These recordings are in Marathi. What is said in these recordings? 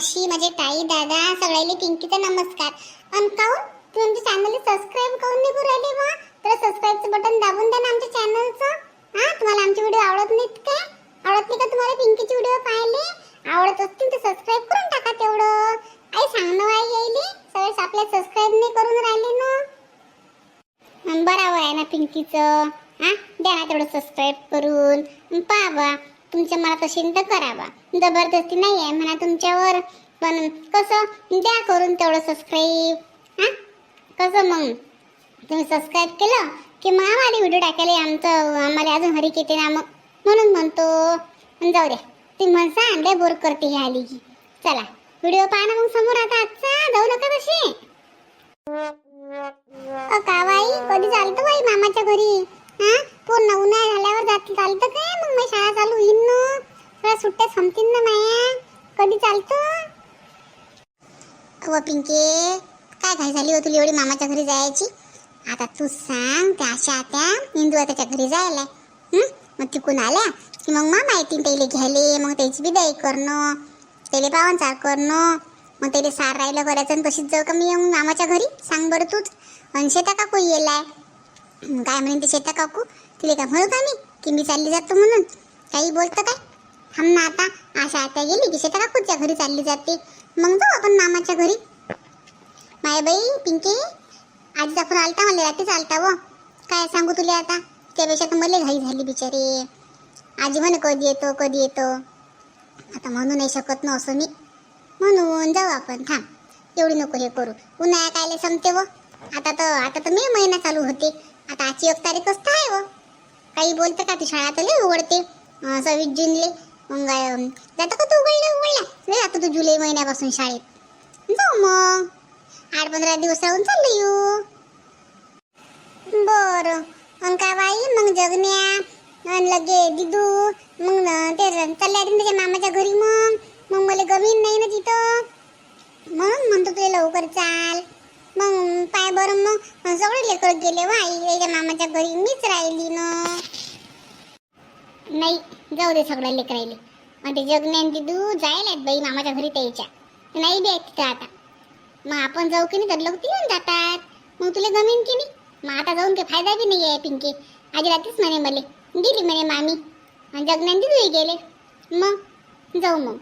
मावशी माझे ताई दादा सगळ्याले पिंकीचा नमस्कार. अन काऊन? तुम्ही आमच्या चॅनलला सबस्क्राईब काऊन नाही करू राहिले बा तर सबस्क्राईबचं बटन दाबून द्या ना आमच्या चॅनलचं हा? तुम्हाला आमचे व्हिडिओ आवडत नाहीत काय आवडत नाही का तुम्हाला पिंकीचे व्हिडिओ पाहिले आवडत असतील तर सबस्क्राईब करून टाका तेवढं. आई सांग ना येईल सगळेच आपल्या सबस्क्राईब नाही करून राहिले ना. बरावं आहे ना पिंकीचं. हा? द्या ना तेवढं सबस्क्राईब करून. पाहा तुमच्या मनात असेल तर करावा जबरदस्ती नाही आहे म्हणा तुमच्यावर. पण कसं द्या करून तेवढं सबस्क्राईब हा? कसं मग? तुम्ही सबस्क्राईब केलं की मग आम्हाला व्हिडिओ टाकायला आमचं आम्हाला अजून हरी येते ना मग. म्हणून म्हणतो जाऊ द्या तुम्ही म्हणसा आणले बोर करते ही आली की चला व्हिडिओ पहा ना मग समोर आता आजचा जाऊ नका तशी कावाई कधी चालतं बाई मामाच्या घरी? हा? पूर्ण उन्हाळा झाल्यावर जात चालतं काय मग? मी शाळा चालू होईन ना थोड्या सुट्ट्या संपतील ना माया? कधी चालतं? अव पिंके काय घाई झाली हो तुला एवढी मामाच्या घरी जायची? आता तू सांग त्या अशा त्या इंदू आताच्या घरी जायला. मग तिकून आल्या की मग मामा येतील त्याला घ्यायले मग त्याची बिदाई करणं त्याला पावनचार करणं मग त्याला सार राहिलं करायचं आणि तशीच जाऊ का मी येऊन मामाच्या घरी? सांग बरं तूच. आणि शेता काकू येलाय. काय म्हणते ते शेता काकू? तिला काय म्हणू का मी? की मी चालली जातो म्हणून. काही बोलतं काय? ना आता आशा आता गेली की शेता काकूच्या घरी चालली जाते. मग जाऊ आपण मामाच्या घरी. माया बाई पिंकी आजीचा फोन आलता मला रात्री चालता व. काय सांगू तुला आता? त्यापेक्षा तर मला घाई झाली बिचारे. आजी म्हणे कधी येतो कधी येतो. आता म्हणू नाही शकत ना असं मी. म्हणून जाऊ आपण थांब. एवढी नको हे करू. उन्हाळ्या कायले संपते व. आता तर आता तर मे महिना चालू होते. आता आजची एक तारीख असता आहे व. काही बोलतं का ती शाळा तर उघडते. सव्वीस जूनले. मग अं, का तू उघडल्या उघडल्या. लय आता तू जुलै महिन्यापासून शाळेत. जाऊ मग. आठ पंधरा दिवस राहून चाललं येऊ हो. बरं. मग काय बाई? मग जगण्या लगे दिदू मग ते र- चालल्या त्याच्या मामाच्या घरी मग. मग मला गमीन नाही ना तिथं. म्हणून म्हणतो तुला लवकर चाल. मग पाय बरं मग. सगळे लेकर गेले वा आई त्याच्या मामाच्या घरी. मीच राहिली ना. नाही जाऊ दे सगळ्या लेकर राहिले मग ते जगण्या आणि दिदू जायला आहेत बाई मामाच्या घरी त्याच्या नाही बी आहेत तिथं आता. मग आपण जाऊ की नाही तर लोक येऊन जातात. मग तुला जमीन की नाही? मग आता जाऊन काही फायदा बी नाही आहे पिंकी. आधी रात्रीच म्हणे मले. गेली म्हणे मामी. आणि जगण्यान दिदूही गेले. मग? जाऊ मग.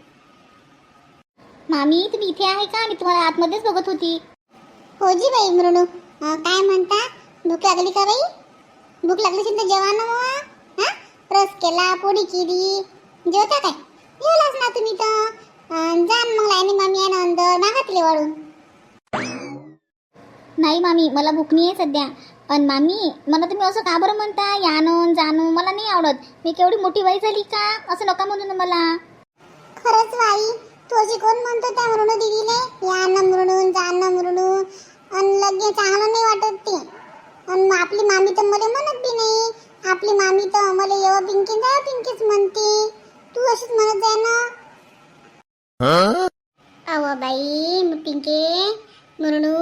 मामी तुम्ही इथे आहे का? मी तुम्हाला आतमध्येच बघत होती. हो जी बाई मृणू. काय म्हणता? भूक लागली का बाई? भूक लागली असेल तर जेवा ना हा? रस केला पोळी केली. जेवता काय? जेवलाच ना तुम्ही तर. अं, जा न मग लाईनी मामी आहे ना अंदर. मागातले वाढून नाही मामी मला भूक नाही आहे सध्या. पण मामी मला तुम्ही असं का बरं म्हणता? यानो जाणू मला नाही आवडत. मी केवढी मोठी बाई झाली का? असं नका म्हणू ना मला. खरंच बाई तू अशी कोण म्हणतो त्या मृणू दिदीले? या न मृणून जा न मृणू अन लगे चांगलं नाही वाटत ते. अन आपली मामी तर मला म्हणत बी नाही. आपली मामी तर मला येवा पिंकी जा पिंकीच म्हणते. तू अशीच म्हणत जाय ना. अव बाई म पिंके मृणू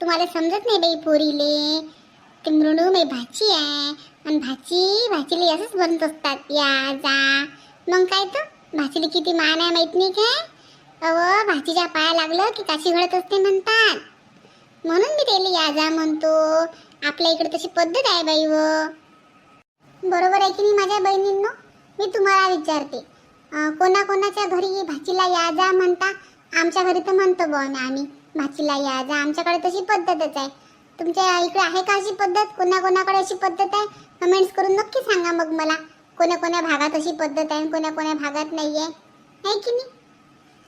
तुम्हाला समजत नाही बाई पोरीले. ते मृणू बाई भाची आहे. आणि भाची भाचीला असंच बनत असतात या जा. मग काय तर? भाचीला किती मान आहे माहीत नाही काय? अव भाचीच्या पाया लागलं की काशी घडत असते म्हणतात. म्हणून मी त्याला या जा म्हणतो. आपल्या इकडे तशी पद्धत आहे बाई व. बरोबर आहे की नाही माझ्या बहिणींनो? मी तुम्हाला विचारते. कोणाकोणाच्या घरी भाचीला या जा म्हणता? आमच्या घरी तर म्हणतो बन आम्ही. भाचीला या जा. आमच्याकडे तशी पद्धतच आहे. तुमच्या इकडे आहे का अशी पद्धत? कोणाकोणाकडे अशी पद्धत आहे? कमेंट्स करून नक्की सांगा मग मला. कोण्या कोण्या भागात अशी पद्धत आहे आणि कोण्या कोण्या भागात नाही आहे आहे की नाही?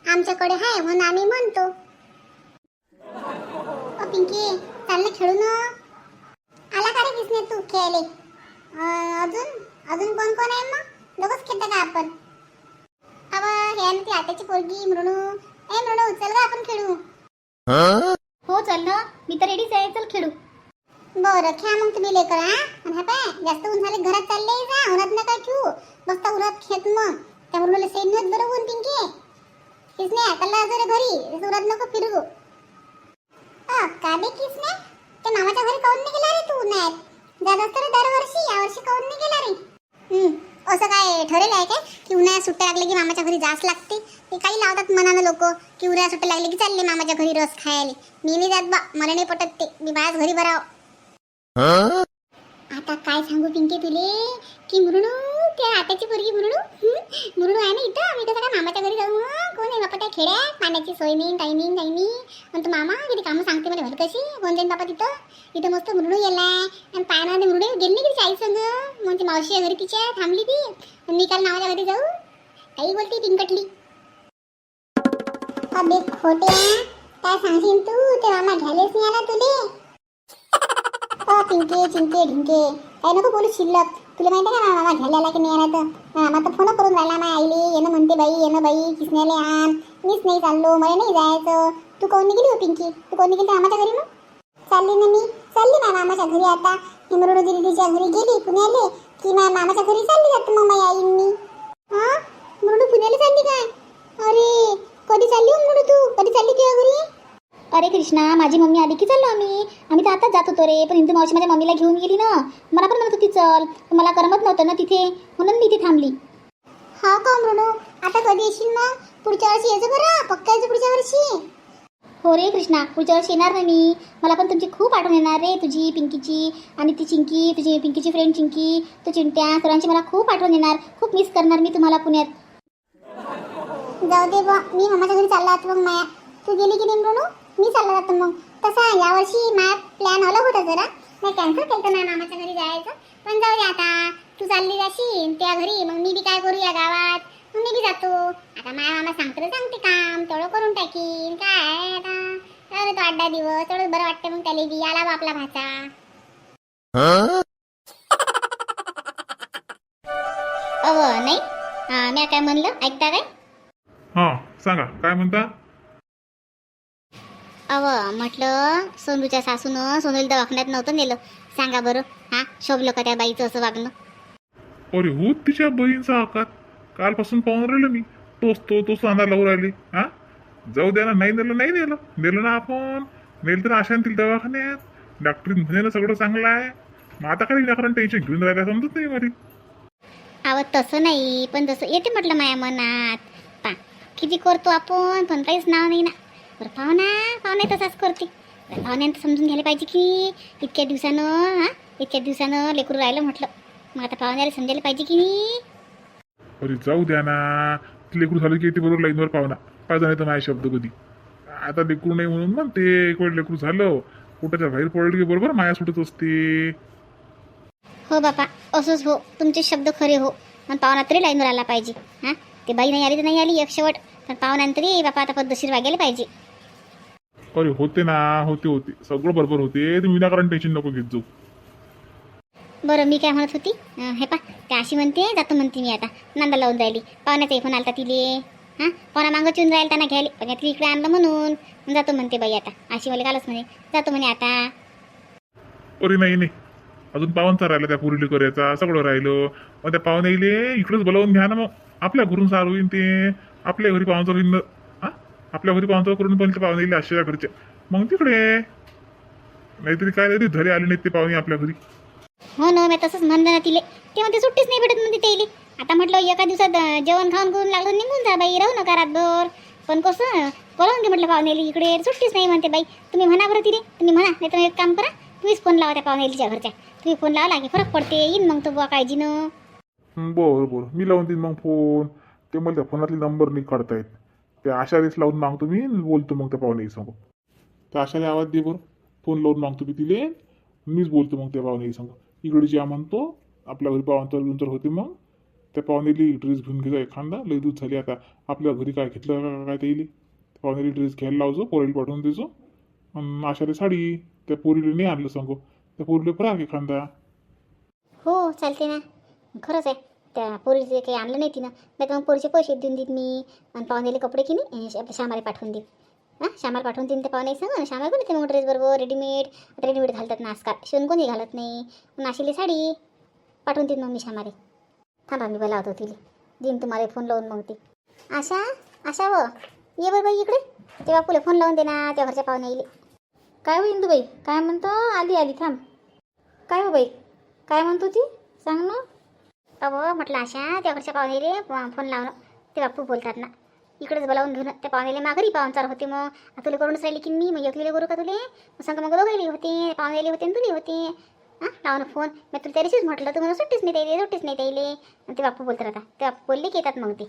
आमच्याकडे आहे म्हणून आम्ही म्हणतो. अ पिंकी चाललं खेळू ना? आला का रे किसने तू? खेळले अजून? अजून कोण कोण आहे मग? दोघंच खेळता का आपण? अव हे आणि ती आताची पोरगी मृणू. ए मृणू चल का आपण खेळू. हो चल ना. मी तर रेडीच आहे. चल खेळू. बरं खेळा मग तुम्ही लेकर हा? आणि पाय जास्त ऊन झाले घरात चालले जा. उन्हात नका खेळू. बसता उन्हात खेळत मग. त्या मुलाला सेन होत बरं ऊन पिंकी. किसने चालला जरा घरी. उन्हात नको फिरू. अ, का बे किसने त्या मामाच्या घरी काऊन नाही गेला रे तू उन्हाळ्यात जात असतो रे दरवर्षी यावर्षी काऊन नाही गेला रे? हम्म, असं काय ठरेल आहे काय? की उन्हाळ्यात सुट्ट्या लागल्या की मामाच्या घरी जास लागते? ते काही लावतात मनानं लोक की उद्या सुट्ट्या लागले की चालले मामाच्या घरी रस खायला. मी नाही जात बा मला नाही पटत ते. मी बायाच घरी भराव आता काय सांगू पिंके तुले? की मुरुणू ते आताची पोरगी मुरडू. मुरडू आहे ना इथं? मी कसं काय मामाच्या घरी जाऊ. कोण आहे बापा त्या खेड्या? पाण्याची सोय नाही काही नाही काही नाही. आणि मामा किती कामं सांगते मला घर कशी? कोण जाईन बापा तिथं? इथं मस्त मुरडू गेलाय आणि पाण्यामध्ये मुरडू गेली नाही की आई संग मग मावशी घरी तिच्या थांबली ती. मी काल मामाच्या घरी जाऊ. काही बोलते पिंकटली अबे खोटे काय सांगशील तू? ते मामा घ्यायलाच नाही आला तुले. पिंके चिंके ढिंके. काही नको बोलू शिल्लक. तुला माहिती आहे का मामा घ्यायला की नाही आला तर मामा तर फोन करून राहिला माझ्या आईले. येणं म्हणते बाई येणं बाई किसण्याले आण. मीच नाही चाललो मला नाही जायचं. तू कोण गेली हो पिंकी? तू कोण गेली मामाच्या घरी मग? चालली ना मी. चालली माझ्या मामाच्या घरी आता. हिमरोड दिदीच्या घरी गेली पुण्याले. की माझ्या मामाच्या घरी चालली जात मग माझ्या आईंनी? हा? मुरुडू पुण्याला चालली काय? अरे कधी चालली हो मुरुडू तू? कधी चालली तुझ्या घरी? अरे कृष्णा माझी मम्मी आली की चाललो आम्ही? आम्ही तर आताच जात होतो रे पण इंदू मावशी माझ्या मम्मीला घेऊन गेली ना. मला पण म्हणत होती चल. पण मला करमत नव्हतं ना तिथे. म्हणून मी इथे थांबली. हा का मृणू? आता कधी येशील मग? पुढच्या वर्षी यायचं बरं. पक्का यायचं पुढच्या वर्षी. हो रे कृष्णा पुढच्या वर्षी येणार ना मी. मला पण तुमची खूप आठवण येणार रे तुझी पिंकीची आणि ती चिंकी तुझी पिंकीची फ्रेंड चिंकी तो चिंट्या सर्वांची मला खूप आठवण येणार. खूप मिस करणार मी तुम्हाला पुण्यात. जाऊ दे बा मी मामाच्या घरी चालला आता मग माया. तू गेली की नाही मृणू? मी चालला जातो मग. तसा यावर्षी माझा प्लॅन अलग होता जरा. नाही कॅन्सल केलं माझ्या मामाच्या घरी जायचं. पण जाऊ दे आता. तू चालली जाशील त्या घरी. मग मी बी काय करू या गावात? मग मी बी जातो. आता माझ्या मामा सांगतो सांगते काम. तेवढं करून टाकीन. काय आता? जाऊ तो आठ दहा दिवस. तेवढं बरं वाटतं मग त्याला बी. आला बापला भाचा. अव नाही? मी काय म्हणलं? ऐकता काय? हा सांगा. काय म्हणता? अव म्हटलं सोनूच्या सासूनं सोनूला दवाखान्यात नव्हतं नेलं. सांगा बरं हां शोभलं का त्या बाईचं असं वागणं? अरे हो तिच्या बहीणचा आकार. कालपासून पाहून राहिलो मी. तोच तो तोच अंधार लावून राहिली हा? जाऊ द्या ना नाही नेलं नाही नेलं. नेलं ना आपण. नेलं तर आशा आणतील दवाखान्यात. डॉक्टर म्हणे ना सगळं चांगलं आहे. मग आता काय विनाकारण टेन्शन घेऊन राहिल्या समजत नाही मला अव तसं नाही पण जसं येते म्हटलं माया मनात. पा किती करतो आपण पण काहीच नाव नाही ना. बरं पाहुणा पाहुणे तसाच करते. पाहुण्यांना समजून घ्यायला पाहिजे की इतक्या दिवसानं हां इतक्या दिवसानं लेकरू राहिलं म्हटलं. मग आता पाहुण्याला समजायला पाहिजे की नाही? अरे जाऊ द्या ना. लेकरू झालं की ते बरोबर लाईनवर पाहुणा पाहिजे नाही तर माझे शब्द कधी. आता लेकरू नाही म्हणून म्हणते एक वेळ लेकरू झालं? कुठच्या बाहेर पडलं की बरोबर माया सुटत असते. हो बापा असंच हो. तुमचे शब्द खरे हो. पण पाहुणा तरी लाईनवर आला पाहिजे. हां ते बाई नाही आली तर नाही आली एक शेवट. पण पाहुण्यांतरी बापा आता पद्धतशीर वागायला पाहिजे. अरे होते ना होते होते. सगळं बरोबर होते. तुम्ही विनाकारण टेन्शन नको घेत जाऊ. बरं मी काय म्हणत होती? अं, हे पा त्या अशी म्हणते जातो म्हणते मी आता. नांदा लावून राहिली. पाहुण्याचा फोन आलता तिले. हां? पाहुणा मागं चिवून राहील त्यांना घ्यायला. पण यातली इकडे आणलं म्हणून. जातो म्हणते बाई आता. अशी मला कालच म्हणे. जातो म्हणे आता. अरे नाही नाही. अजून पाहुणचा राहिला त्या पुरीले करायचा. सगळं राहिलं. मग त्या पाहुणे येईल इकडेच बोलावून घ्या ना मग. आपल्या घरून सार होईन ते. आपल्या घरी पाहुणचार होईन ना. आपल्या घरी पाहुणचार करून पण ते पाहुणे येईल आशेच्या घरच्या मग तिकडे. नाहीतरी काय नाही घरी आले नाहीत ते पाहुणे आपल्या घरी. हो ना मी तसंच म्हणलं ना तिले. ते म्हणते सुट्टीच नाही भेटत म्हणते त्याला आता म्हटलं एका दिवसात जेवण खाऊन करून लागलं निघून जा बाई राहू नका रातभर. पण कसं बोलावून घे म्हटलं पाहुणेली इकडे सुट्टीच नाही म्हणते बाई. तुम्ही म्हणा बरं तिने तुम्ही म्हणा नाही तर एक काम करा तुम्हीच फोन लावा त्या पाहुणेलीच्या घरच्या. तुम्ही फोन लावला की फरक पडते येईन मग तो बुवा काळजीनं. बरं बरं. मी लावून देईन मग फोन. ते मला त्या फोनातले नंबर नाही काढता येत. त्या आशारीस लावून मागतो मी बोलतो मग त्या पाहुणे सांगू. त्या आशाला आवाज दे बरं. फोन लावून मागतो मी तिले. मीच बोलतो मग त्या पाहुणे सांगू. इकडे जे म्हणतो आपल्या घरी पाहुणतर बिवंचार होते मग. त्या पाहुणेली ड्रेस घेऊन घेतो एखादा. लई दूध झाली आता. आपल्या घरी काय घेतलं काय ते येईल पाहुणेली ड्रेस घ्यायला लावजो पोरीला पाठवून देजो. आणि साडी त्या पोरीला नाही आणलं सांगू. त्या पोरीला फराक एखादा. हो चालते ना. खरंच आहे. त्या पोरीचे काही आणलं नाही तिनं नाही तर मग पोरीचे पैसे देऊन देईन मी. आणि पाहुणेले कपडे की नाही अं, आपल्या पाठवून देईन. हां शामाला पाठवून देईन ते पाहुणे सांग ना श्यामा पण मग ड्रेस बरोबर रेडीमेड रेडीमेड घालतात ना आजकाल. शिवून कोणी घालत नाही. नाशिली साडी पाठवून देईन मग मी शामाले. थांबा मी बोलावतो तिले. देईन तुम्हाला फोन लावून मग ती. आशा आशा व ये बरं बाई इकडे. ते बापूला फोन लावून दे ना त्या घरच्या पाहुणे येईल काय होईन इंदू बाई काय म्हणतो? आली आली थांब. काय हो बाई? काय म्हणतो ती? सांग ना. अहो म्हटलं अशा त्या घरच्या पाहुणे रे फोन लावणं. ते बापू बोलतात ना इकडेच बोलावून घेऊन त्या पाहुण्याला माघारी पाहुणचार होते मग. तुला करूनच राहिली की मी मग एकलीला करू का तुले? मग सांग मग दोघायली होते पाहुण्याला होते आणि तुले होते. हां लावून फोन. मी तुला त्या दिवशीच म्हटलं तुम्हाला सुट्टीच नाही द्यायली सुट्टीच नाही द्यायले. आणि ते बापू बोलतात आता ते बापू बोलले की येतात मग ते.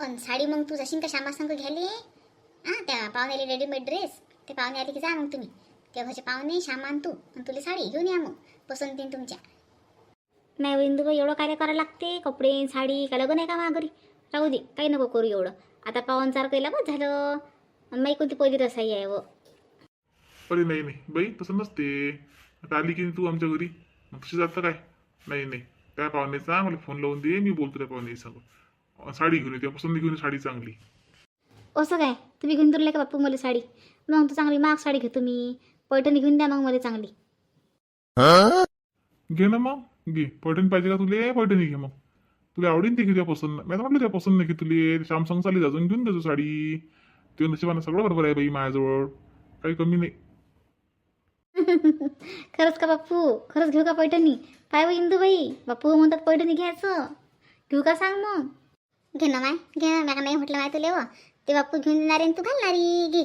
पण साडी मग तू जशी का श्यामा संग घ्यायले? हां त्या पाहुण्याले रेडीमेड ड्रेस ते पाहुणे आले की जा मग तुम्ही. त्या घरचे पाहुणे श्यामान तू. आणि तुला साडी घेऊन या मग. पसंतीन तुमच्या. नाही विंदू बाई एवढं काय करायला लागते? कपडे साडी काय लग्न आहे का माघारी? राहू दे काही नको करू एवढं. आता पाहुणचार केला बस झालं. आणि माई कोणती पहिली रसाई आहे व? अरे नाही नाही. बाई तसं नसते. आता आली की तू आमच्या घरी? तशी जातं काय? नाही नाही. त्या पाहुण्याचा मला फोन लावून दे मी बोलतो त्या पाहुणे सांग. साडी घेऊन येते. पसंत घेऊन साडी चांगली. असं काय? तुम्ही घेऊन तुरले का बाप्पू मला साडी? मग तू चांगली माग साडी घेतो मी पैठणी घेऊन द्या मग मला चांगली. घे ना मग. घे. पैठणी पाहिजे का तुले? पैठणी घे मग. तुला आवडीन ती घे तुझ्या पसंत मी आता म्हटलं तुझ्या पसंत नाही की तुले. सॅमसंग चाली अजून घेऊन देतो साडी. ते नशिबानं सगळं बरोबर आहे बाई माझ्याजवळ. काही कमी नाही. खरंच का बाप्पू खरंच घेऊ का पैठणी? काय बाई? इंदूबाई बाप्पू म्हणतात पैठणी घ्यायचं. घेऊ का सांग मग? घे ना माय. घे ना. म्या नाही म्हटलं माय तुले व. ते बाप्पू घेऊन देणारे आणि तू घालणारी. घे.